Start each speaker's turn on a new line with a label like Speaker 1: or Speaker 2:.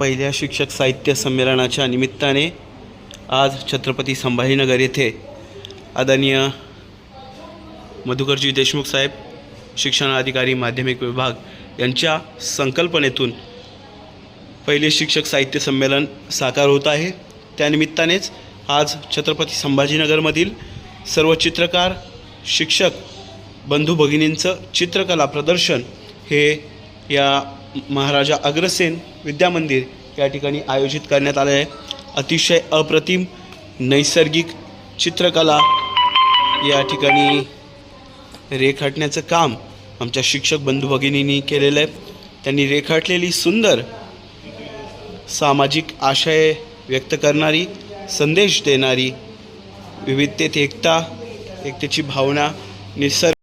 Speaker 1: पहिल्या शिक्षक साहित्य संमेलनाच्या निमित्ताने आज छत्रपती संभाजीनगर येथे आदरणीय मधुकरजी देशमुख साहेब शिक्षणाधिकारी माध्यमिक विभाग यांच्या संकल्पनेतून पहिले शिक्षक साहित्य संमेलन साकार होत आहे. त्यानिमित्तानेच आज छत्रपती संभाजीनगरमधील सर्व चित्रकार शिक्षक बंधू भगिनींचं चित्रकला प्रदर्शन हे या महाराजा अग्रसेन विद्यामंदिर या ठिकाणी आयोजित करण्यात आलं आहे. अतिशय अप्रतिम नैसर्गिक चित्रकला या ठिकाणी रेखाटण्याचं काम आमच्या शिक्षक बंधू भगिनींनी केलेलं आहे. त्यांनी रेखाटलेली सुंदर सामाजिक आशय व्यक्त करणारी संदेश देणारी विविधतेत एकता एकतेची भावना निसर्ग